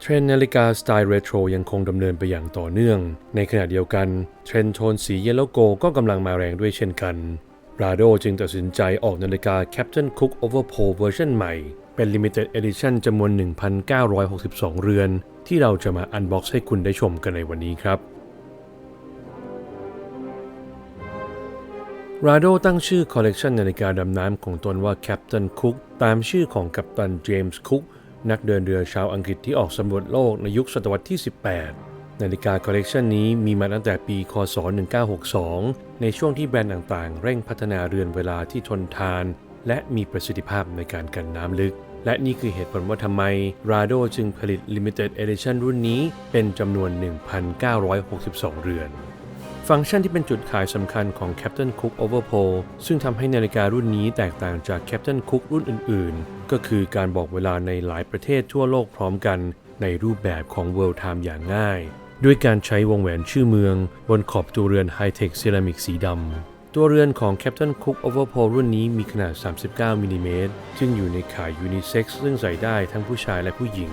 เทรนนาฬิกาสไตล์เรโทรยังคงดำเนินไปอย่างต่อเนื่อง ในขณะเดียวกันเทรนโทนสีเยลโลโกก็กำลังมาแรงด้วยเช่นกันราโดจึงตัดสินใจออกนาฬิกา Captain Cook Overpole เวอร์ชันใหม่ เป็น Limited Edition จำนวน 1,962 เรือน ที่เราจะมาอันบ็อกซ์ให้คุณได้ชมกันในวันนี้ครับราโดตั้งชื่อคอลเลกชันนาฬิกาดำน้ำของตนว่า Captain Cook ตามชื่อของกัปตันเจมส์คุก นักเดินเรือชาวอังกฤษที่ออกสำรวจโลกในยุคศตวรรษที่ 18 นาฬิกาคอลเลกชันนี้มีมาตั้งแต่ปีคศ 1962 ในช่วงที่แบรนด์ต่างๆ เร่งพัฒนาเรือนเวลาที่ทนทาน และมีประสิทธิภาพในการกันน้ำลึก และนี่คือเหตุผลว่าทำไม Rado จึงผลิต Limited Edition รุ่นนี้เป็นจำนวน 1,962 เรือน ฟังก์ชันที่เป็นจุดขายสำคัญของ Captain Cook Overpole ซึ่งทำให้นาฬิการุ่นนี้แตกต่างจาก Captain Cook รุ่นอื่นๆ ก็คือการบอกเวลาในหลายประเทศทั่วโลกพร้อมกันในรูปแบบของ World Time อย่างง่าย ด้วยการใช้วงแหวนชื่อเมือง บนขอบตัวเรือน High-Tech เซรามิกสีดำ ตัวเรือนของ Captain Cook Overpole รุ่นนี้มีขนาด 39มิลิเมตรซึ่งอยู่ในขายยูนิเซ็กซ์ซึ่งใส่ได้ทั้งผู้ชายและผู้หญิง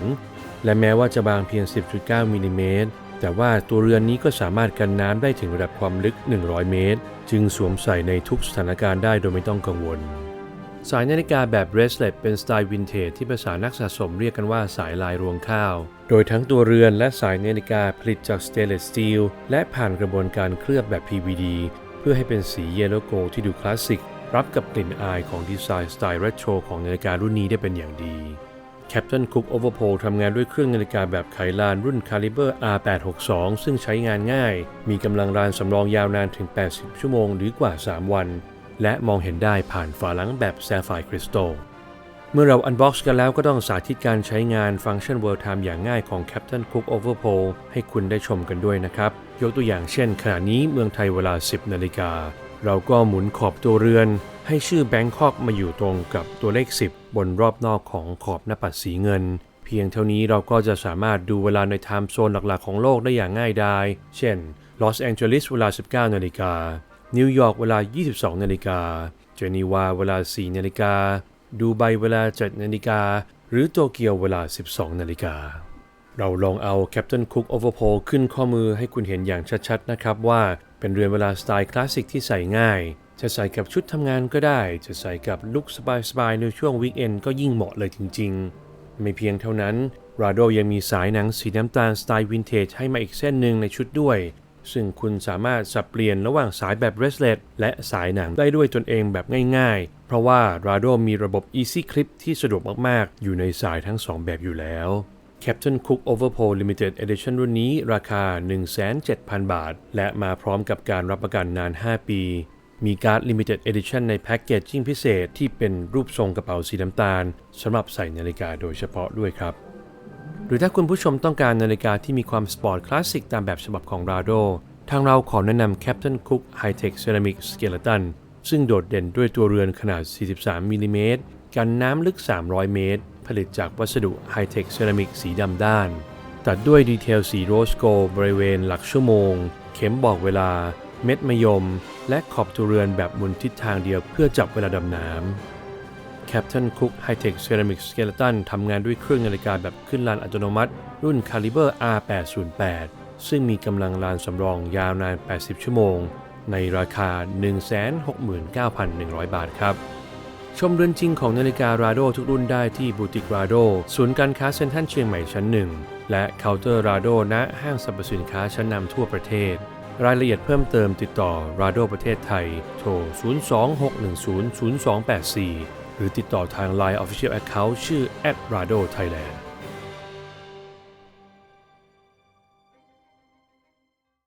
และแม้ว่าจะบางเพียง 10.9มิลิเมตร แต่ว่าตัวเรือนนี้ก็สามารถกันน้ำได้ถึงระดับความลึก 100 เมตร จึงสวมใส่ในทุกสถานการณ์ได้โดยไม่ต้องกังวล สายนาฬิกาแบบเบรสเลตเป็นสไตล์วินเทจที่ภาษานักสะสมเรียกกันว่าสายลายรวงข้าว โดยทั้งตัวเรือนและสายนาฬิกาผลิตจากสเตนเลสสตีลและผ่านกระบวนการเคลือบแบบ PVD เพื่อให้เป็นสีเยลโลโกที่ดูคลาสสิกรับกับกลิ่นอายของดีไซน์สไตล์เรโทรของนาฬิการุ่นนี้ได้เป็นอย่างดี Captain Cook Overpole ทำงานด้วยเครื่องนาฬิกาแบบไขลานรุ่น Caliber R862 ซึ่งใช้งานง่าย มีกำลังรานสำรองยาวนานถึง 80 ชั่วโมงหรือกว่า 3 วัน และมองเห็นได้ผ่านฝาหลังแบบ Sapphire Crystal เมื่อเราอันบ็อกซ์กันแล้วก็ต้องสาธิตการใช้งานฟังก์ชัน World Time อย่างง่ายของ Captain Cook Overpole ให้คุณได้ชมกันด้วยนะครับ ยกตัวอย่างเช่นขณะนี้เมืองไทยเวลา 10 นาฬิกา เราก็หมุนขอบตัวเรือน ให้ชื่อแบงคอกมาอยู่ตรงกับตัวเลข 10 บนรอบนอกของขอบหน้าปัดสีเงิน เพียงเท่านี้เราก็จะสามารถดูเวลาในไทม์โซนหลักๆของโลกได้อย่างง่ายดาย เช่น ลอสแองเจลิสเวลา 19 นาฬิกา นิวยอร์กเวลา 22 นาฬิกา เจนีวาเวลา 4 นาฬิกา ดูไบเวลา 7 นาฬิกา หรือโตเกียวเวลา 12 นาฬิกาเราลองเอา Captain Cook Overpole ขึ้นข้อมือให้คุณเห็นอย่างชัดๆนะครับว่า เป็นเรือนเวลาสไตล์คลาสสิกที่ใส่ง่าย จะใส่กับชุดทำงานก็ได้ จะใส่กับลุคสบายๆในช่วงวีคเอนก็ยิ่งเหมาะเลยจริง ๆ ไม่เพียงเท่านั้น Rado ยังมีสายหนังสีน้ำตาลสไตล์วินเทจให้มาอีกเส้นหนึ่งในชุดด้วย ซึ่งคุณสามารถสับเปลี่ยนระหว่างสายแบบเรสเลตและสายหนังได้ด้วยตนเองแบบง่ายๆ เพราะว่า Rado มีระบบ Easy Clip ที่สะดวกมากๆ อยู่ในสายทั้ง 2 แบบอยู่แล้ว Captain Cook Overpole Limited Edition รุ่นนี้ราคา 1,700,000 บาท และมาพร้อมกับการรับประกันนาน 5 ปี มีการ์ด Limited Edition ในแพ็กเกจจิ้งพิเศษที่เป็นรูปทรงกระเป๋าสีน้ำตาลสำหรับใส่นาฬิกาโดยเฉพาะด้วยครับ หรือถ้าคุณผู้ชมต้องการนาฬิกาที่มีความสปอร์ตคลาสสิกตามแบบฉบับของ Rado ทางเราขอแนะนำ Captain Cook High-Tech Ceramic Skeleton ซึ่งโดดเด่นด้วยตัวเรือนขนาด 43มิลิเมตรกันน้ำลึก 300 เมตร ผลิตจากวัสดุ High-Tech Ceramic สีดำด้าน ตัดด้วยดีเทลสีโรสโกบริเวณหลักชั่วโมง เข็มบอกเวลา เม็ดมะยม และขอบตัวเรือนแบบหมุนทิศทางเดียวเพื่อจับเวลาดำน้ำ Captain Cook High-Tech Ceramic Skeleton ทำงานด้วยเครื่องนาฬิกาแบบขึ้นลานอัตโนมัติ รุ่น Caliber R808 ซึ่งมีกำลังลานสำรองยาวนาน 80 ชั่วโมง ในราคา 169,100 บาทครับ ชมเรือนจริงของนาฬิการาโดทุกรุ่นได้ที่บูติกราโดศูนย์การค้าเซ็นทรัลเชียงใหม่ชั้นหนึ่งและเคาน์เตอร์ราโดณห้างสรรพสินค้าชั้นนำทั่วประเทศ รายละเอียดเพิ่มเติมติดต่อราโดประเทศไทย โทร 026100284 หรือติดต่อทาง Line Official Account ชื่อ @rado Thailand